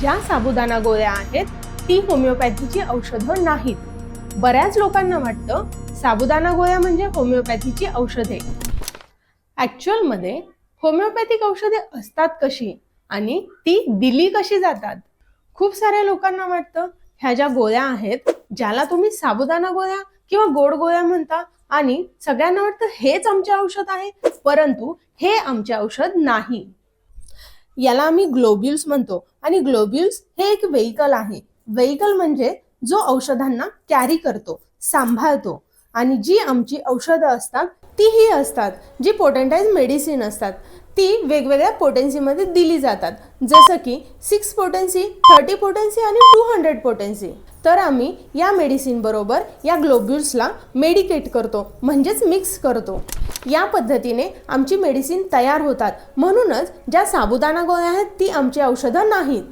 ज्या साबुदाणा गोळ्या आहेत ती होमिओपॅथीची औषधं नाहीत. बऱ्याच लोकांना वाटतं साबुदाणा गोळ्या म्हणजे होमिओपॅथीची औषधे. ॲक्च्युअलमध्ये होमिओपॅथिक औषधे असतात कशी आणि ती दिली कशी जातात? खूप साऱ्या लोकांना वाटतं ह्या ज्या गोळ्या आहेत ज्याला तुम्ही साबुदाणा गोळ्या किंवा गोड गोळ्या म्हणता आणि सगळ्यांना वाटतं हेच आमचे औषध आहे परंतु हे आमचे औषध नाही. याला आम्ही ग्लोब्युल्स म्हणतो. आणि ग्लोब्युल्स हे एक व्हेकल आहे. व्हेकल म्हणजे जो औषधांना कॅरी करतो सांभाळतो. आणि जी आमची औषधं असतात ती ही असतात. जी पोटेंटाईज मेडिसिन असतात. ती वेगवेगळ्या पोटेन्सीमध्ये दिली जातात. जसं की सिक्स पोटेन्सी थर्टी पोटेन्सी आणि टू हंड्रेड पोटेन्सी तर आम्ही या मेडिसिनबरोबर या ग्लोब्युल्सला मेडिकेट करतो म्हणजेच मिक्स करतो. या पद्धतीने आमची मेडिसिन तयार होतात. म्हणूनच ज्या साबुदाणा गोळ्या आहेत ती आमची औषधं नाहीत.